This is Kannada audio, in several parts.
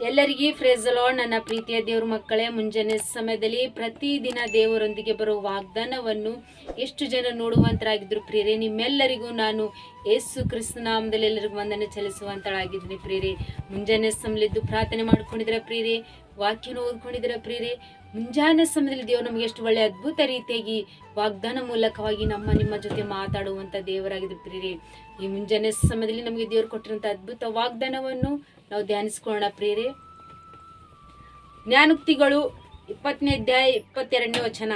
ಎಲ್ಲರಿಗೂ ಫ್ರೇಜಲೋ ನನ್ನ ಪ್ರೀತಿಯ ದೇವ್ರ ಮಕ್ಕಳೇ, ಮುಂಜಾನೆ ಸಮಯದಲ್ಲಿ ಪ್ರತಿದಿನ ದೇವರೊಂದಿಗೆ ಬರುವ ವಾಗ್ದಾನವನ್ನು ಎಷ್ಟು ಜನ ನೋಡುವಂತರಾಗಿದ್ರು ಪ್ರಿಯರೇ, ನಿಮ್ಮೆಲ್ಲರಿಗೂ ನಾನು ಯೇಸು ಕ್ರಿಸ್ತನಾಮದಲ್ಲಿ ಎಲ್ಲರಿಗೂ ವಂದನೆ ಚಲಿಸುವಂತಳಾಗಿದ್ದೀನಿ ಪ್ರಿಯರೇ. ಮುಂಜಾನೆ ಸಮಯದ್ದು ಪ್ರಾರ್ಥನೆ ಮಾಡ್ಕೊಂಡಿದ್ರೆ ಪ್ರಿಯರೇ? ವಾಕ್ಯನ ಓದ್ಕೊಂಡಿದ್ರೆ ಪ್ರಿಯರೇ? ಮುಂಜಾನೆ ಸಮಯದಲ್ಲಿ ದೇವರು ನಮಗೆ ಎಷ್ಟು ಒಳ್ಳೆ ಅದ್ಭುತ ರೀತಿಯಾಗಿ ವಾಗ್ದಾನ ಮೂಲಕವಾಗಿ ನಮ್ಮ ನಿಮ್ಮ ಜೊತೆ ಮಾತಾಡುವಂಥ ದೇವರಾಗಿದೆ ಪ್ರಿಯರೇ ಈ ಮುಂಜಾನೆ ಸಮಯದಲ್ಲಿ ನಮಗೆ ದೇವರು ಕೊಟ್ಟಿರುವಂಥ ಅದ್ಭುತ ವಾಗ್ದಾನವನ್ನು ನಾವು ಧ್ಯಾನಿಸ್ಕೊಳ್ಳೋಣ ಪ್ರಿಯರೇ. ಜ್ಞಾನೋಕ್ತಿಗಳು ಇಪ್ಪತ್ತನೇ ಅಧ್ಯಾಯ ಇಪ್ಪತ್ತೆರಡನೇ ವಚನ.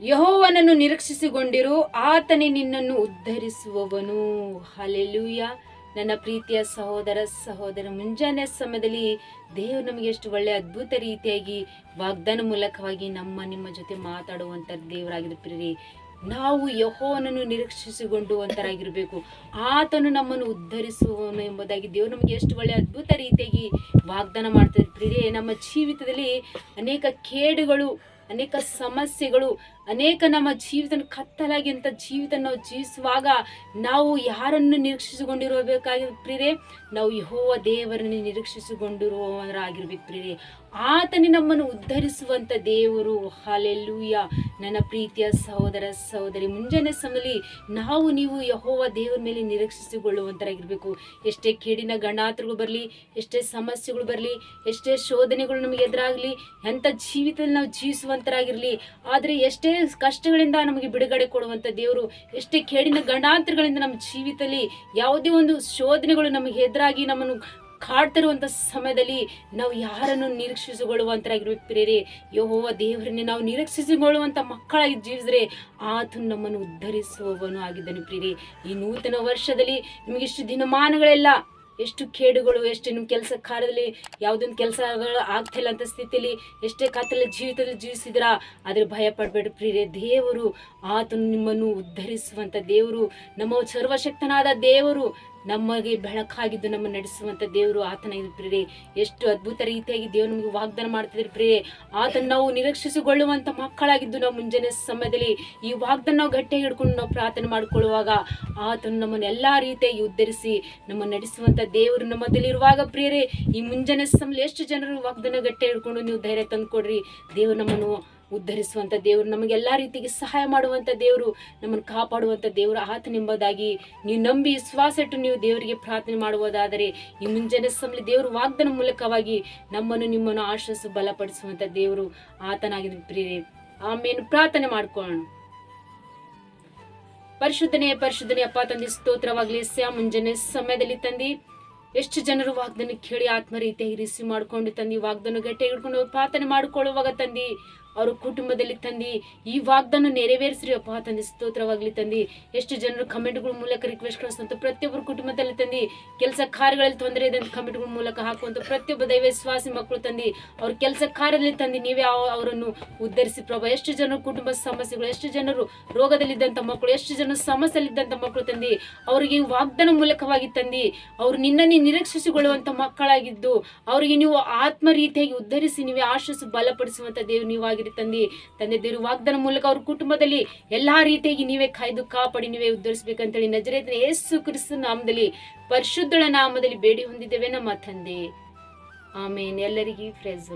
ಯಹೋವನನ್ನು ನಿರೀಕ್ಷಿಸಿಕೊಂಡಿರು, ಆತನೇ ನಿನ್ನನ್ನು ಉದ್ಧರಿಸುವವನು. ಹಲೆಲೂಯ ನನ್ನ ಪ್ರೀತಿಯ ಸಹೋದರ ಸಹೋದರ, ಮುಂಜಾನೆ ಸಮಯದಲ್ಲಿ ದೇವರು ನಮಗೆ ಎಷ್ಟು ಒಳ್ಳೆಯ ಅದ್ಭುತ ರೀತಿಯಾಗಿ ವಾಗ್ದಾನ ಮೂಲಕವಾಗಿ ನಮ್ಮ, ನಿಮ್ಮ ಜೊತೆ ಮಾತಾಡುವಂಥ ದೇವರಾಗಿದೆ ಪ್ರಿಯರೇ ನಾವು ಯಹೋವನನ್ನು ನಿರೀಕ್ಷಿಸಿಕೊಂಡು ಅಂತರಾಗಿರಬೇಕು ಆತನು ನಮ್ಮನ್ನು ಉದ್ಧರಿಸುವನು ಎಂಬುದಾಗಿ ದೇವರು ನಮಗೆ ಎಷ್ಟು ಒಳ್ಳೆಯ ಅದ್ಭುತ ರೀತಿಯಾಗಿ ವಾಗ್ದಾನ ಮಾಡ್ತಾರೆ ನಮ್ಮ ಜೀವಿತದಲ್ಲಿ ಅನೇಕ ಕೇಡುಗಳು ಅನೇಕ ಸಮಸ್ಯೆಗಳು, ಅನೇಕ ನಮ್ಮ ಜೀವಿತ ಕತ್ತಲಾಗಿ ಅಂತ ಜೀವಿತ ನಾವು ಜೀವಿಸುವಾಗ ನಾವು ಯಾರನ್ನು ನಿರೀಕ್ಷಿಸಿಕೊಂಡಿರಬೇಕಾಗಿ ಪ್ರಿಯರೇ? ನಾವು ಯಹೋವ ದೇವರನ್ನು ನಿರೀಕ್ಷಿಸಿಕೊಂಡಿರುವವರಾಗಿರ್ಬೇಕು ಪ್ರಿಯರೇ. ಆತನೇ ನಮ್ಮನ್ನು ಉದ್ಧರಿಸುವಂಥ ದೇವರು. ಹಾಲೆಲ್ಲೂಯ. ನನ್ನ ಪ್ರೀತಿಯ ಸಹೋದರ ಸಹೋದರಿ, ಮುಂಜಾನೆ ಸಮಯದಲ್ಲಿ ನಾವು ನೀವು ಯಹೋವ ದೇವರ ಮೇಲೆ ನಿರೀಕ್ಷಿಸಿಕೊಳ್ಳುವಂತರಾಗಿರ್ಬೇಕು. ಎಷ್ಟೇ ಕೇಡಿನ ಗಣಾತ್ರಗಳು ಬರಲಿ, ಎಷ್ಟೇ ಸಮಸ್ಯೆಗಳು ಬರಲಿ, ಎಷ್ಟೇ ಶೋಧನೆಗಳು ನಮಗೆ ಎದುರಾಗಲಿ, ಎಂಥ ಜೀವಿತದಲ್ಲಿ ನಾವು ಜೀವಿಸುವಂತರಾಗಿರಲಿ, ಆದರೆ ಎಷ್ಟೇ ಕಷ್ಟಗಳಿಂದ ನಮಗೆ ಬಿಡುಗಡೆ ಕೊಡುವಂಥ ದೇವರು, ಎಷ್ಟೇ ಕೇಡಿನ ಗಣಾತ್ರಗಳಿಂದ ನಮ್ಮ ಜೀವಿತದಲ್ಲಿ ಯಾವುದೇ ಒಂದು ಶೋಧನೆಗಳು ನಮಗೆ ಎದುರಾಗಿ ನಮ್ಮನ್ನು ಕಾಡ್ತಿರುವಂಥ ಸಮಯದಲ್ಲಿ ನಾವು ಯಾರನ್ನು ನಿರೀಕ್ಷಿಸಿಕೊಳ್ಳುವಂತರಾಗಿರ್ಬೇಕು ಪ್ರೇರೆ ಯಹೋವ ದೇವರನ್ನೇ ನಾವು ನಿರೀಕ್ಷಿಸಿಕೊಳ್ಳುವಂಥ ಮಕ್ಕಳಾಗಿ ಜೀವಿಸಿದ್ರೆ ಆತನು ನಮ್ಮನ್ನು ಉದ್ಧರಿಸುವವನು ಆಗಿದ್ದಾನೆ ಪ್ರೇರೆ ಈ ನೂತನ ವರ್ಷದಲ್ಲಿ ನಿಮಗಿಷ್ಟು ದಿನಮಾನಗಳೆಲ್ಲ, ಎಷ್ಟು ಕೇಡುಗಳು, ಎಷ್ಟು ನಿಮ್ಮ ಕೆಲಸ ಕಾರ್ಯದಲ್ಲಿ ಯಾವುದೊಂದು ಕೆಲಸಗಳು ಆಗ್ತಿಲ್ಲ ಅಂತ ಸ್ಥಿತಿಯಲ್ಲಿ ಎಷ್ಟೇ ಕತ್ತಲ ಜೀವಿತದಲ್ಲಿ ಜೀವಿಸಿದ್ರ ಆದರೆ ಭಯ ಪಡಬೇಡ ಪ್ರಿಯರೇ. ದೇವರು ಆತನು ನಿಮ್ಮನ್ನು ಉದ್ಧರಿಸುವಂಥ ದೇವರು, ನಮ್ಮ ಸರ್ವಶಕ್ತನಾದ ದೇವರು. ನಮಗೆ ಬೆಳಕಾಗಿದ್ದು ನಮ್ಮ ನಡೆಸುವಂಥ ದೇವರು ಆತನ ಪ್ರಿಯರೇ. ಎಷ್ಟು ಅದ್ಭುತ ರೀತಿಯಾಗಿ ದೇವರು ನಮಗೆ ವಾಗ್ದಾನ ಮಾಡ್ತಿದ್ರೆ ಪ್ರಿಯರೇ. ಆತನ ನಾವು ನಿರೀಕ್ಷಿಸಿಕೊಳ್ಳುವಂಥ ಮಕ್ಕಳಾಗಿದ್ದು ನಾವು ಮುಂಜಾನೆ ಸಮಯದಲ್ಲಿ ಈ ವಾಗ್ದಾನ ನಾವು ಗಟ್ಟಿಯಾಗಿ ಹಿಡ್ಕೊಂಡು ನಾವು ಪ್ರಾರ್ಥನೆ ಮಾಡಿಕೊಳ್ಳುವಾಗ ಆತನು ನಮ್ಮನ್ನು ಎಲ್ಲ ರೀತಿಯಾಗಿ ಉದ್ಧರಿಸಿ ನಮ್ಮ ನಡೆಸುವಂಥ ದೇವರು ನಮ್ಮದಲ್ಲಿರುವಾಗ ಪ್ರಿಯರೇ, ಈ ಮುಂಜಾನೆ ಸಮಯದಲ್ಲಿ ಎಷ್ಟು ಜನರು ವಾಗ್ದಾನ ಗಟ್ಟಿ ಹಿಡ್ಕೊಂಡು ನೀವು ಧೈರ್ಯ ತಂದುಕೊಡ್ರಿ. ದೇವರು ನಮ್ಮನ್ನು ಉದ್ಧರಿಸುವಂಥ ದೇವರು ನಮಗೆಲ್ಲ ರೀತಿಗೆ ಸಹಾಯ ಮಾಡುವಂಥ ದೇವರು, ನಮ್ಮನ್ನು ಕಾಪಾಡುವಂಥ ದೇವರು ಆತನೆಂಬುದಾಗಿ ನೀವು ನಂಬಿ ವಿಶ್ವಾಸ ಇಟ್ಟು ನೀವು ದೇವರಿಗೆ ಪ್ರಾರ್ಥನೆ ಮಾಡುವುದಾದರೆ, ಈ ಮುಂಜಾನೆ ಸಮಯ ದೇವರು ವಾಗ್ದನ ಮೂಲಕವಾಗಿ ನಮ್ಮನ್ನು ನಿಮ್ಮನ್ನು ಆಶ್ವಾಸ ಬಲಪಡಿಸುವಂಥ ದೇವರು ಆತನಾಗಿದ್ದ ಪ್ರಿಯರೇ. ಆಮೇಲೆ ಪ್ರಾರ್ಥನೆ ಮಾಡ್ಕೊಳ್ಳೋಣ. ಪರಿಶುದ್ಧನೆ ಪರಿಶುದ್ಧನೆ ಅಪ್ಪ ತಂದೆ, ಸ್ತೋತ್ರವಾಗಲಿ. ಸ್ಯಾ ಮುಂಜಾನೆ ಸಮಯದಲ್ಲಿ ತಂದಿ, ಎಷ್ಟು ಜನರು ವಾಗ್ದನ ಕೇಳಿ ಆತ್ಮ ರೀತಿಯಾಗಿ ರಿಸೀವ್ ಮಾಡ್ಕೊಂಡು ತಂದಿ ವಾಗ್ದನ್ನು ಗಟ್ಟಿ ಹಿಡ್ಕೊಂಡು ಪ್ರಾರ್ಥನೆ ಮಾಡಿಕೊಳ್ಳುವಾಗ ತಂದು ಅವ್ರ ಕುಟುಂಬದಲ್ಲಿ ತಂದಿ, ಈ ವಾಗ್ದಾನ ನೆರವೇರಿಸ್ರಿ ಅಪ್ಪ ತಂದೆ, ಸ್ತೋತ್ರವಾಗ್ಲಿ ತಂದಿ. ಎಷ್ಟು ಜನರು ಕಮೆಂಟ್ಗಳ ಮೂಲಕ ರಿಕ್ವೆಸ್ಟ್ ಕಳಿಸುವಂಥ ಪ್ರತಿಯೊಬ್ಬರು ಕುಟುಂಬದಲ್ಲಿ ತಂದಿ. ಕೆಲಸ ಕಾರ್ಯಗಳಲ್ಲಿ ತೊಂದರೆ ಇದೆ ಅಂತ ಕಮೆಂಟ್ಗಳ ಮೂಲಕ ಹಾಕುವಂಥ ಪ್ರತಿಯೊಬ್ಬ ದೈವ ವಿಶ್ವಾಸಿ ಮಕ್ಕಳು ತಂದಿ. ಅವ್ರ ಕೆಲಸ ಕಾರ್ಯದಲ್ಲಿ ತಂದಿ, ನೀವೇ ಅವ- ಅವರನ್ನು ಉದ್ಧರಿಸಿ ಪ್ರಭಾ. ಎಷ್ಟು ಜನರು ಕುಟುಂಬ ಸಮಸ್ಯೆಗಳು, ಎಷ್ಟು ಜನರು ರೋಗದಲ್ಲಿದ್ದಂಥ ಮಕ್ಕಳು, ಎಷ್ಟು ಜನರು ಸಮಸ್ಯೆಯಲ್ಲಿದ್ದಂಥ ಮಕ್ಕಳು ತಂದಿ. ಅವರಿಗೆ ವಾಗ್ದಾನ ಮೂಲಕವಾಗಿ ತಂದಿ. ಅವರು ನಿನ್ನನ್ನೇ ನಿರೀಕ್ಷಿಸಿಕೊಳ್ಳುವಂಥ ಮಕ್ಕಳಾಗಿದ್ದು, ಅವರಿಗೆ ನೀವು ಆತ್ಮ ರೀತಿಯಾಗಿ ಉದ್ಧರಿಸಿ, ನೀವೇ ಆಶ್ವಾಸ ಬಲಪಡಿಸುವಂಥ ದೇವರು ನೀವಾಗಿರಿ ತಂದೆ ತಂದೆ ದೇವರು ವಾಗ್ದಾನ ಮೂಲಕ ಅವ್ರ ಕುಟುಂಬದಲ್ಲಿ ಎಲ್ಲಾ ರೀತಿಯಾಗಿ ನೀವೇ ಕಾಯ್ದು ಕಾಪಾಡಿ ನೀವೇ ಉದ್ಧರಿಸಬೇಕಂತೇಳಿ ನಜರೇತನ ಯೇಸು ಕ್ರಿಸ್ತ ನಾಮದಲ್ಲಿ ಪರಿಶುದ್ಧಳ ನಾಮದಲ್ಲಿ ಬೇಡಿ ಹೊಂದಿದ್ದೇವೆ ನಮ್ಮ ತಂದೆ. ಆಮೇನ್. ಎಲ್ಲರಿಗೂ ಫ್ರೆಜ್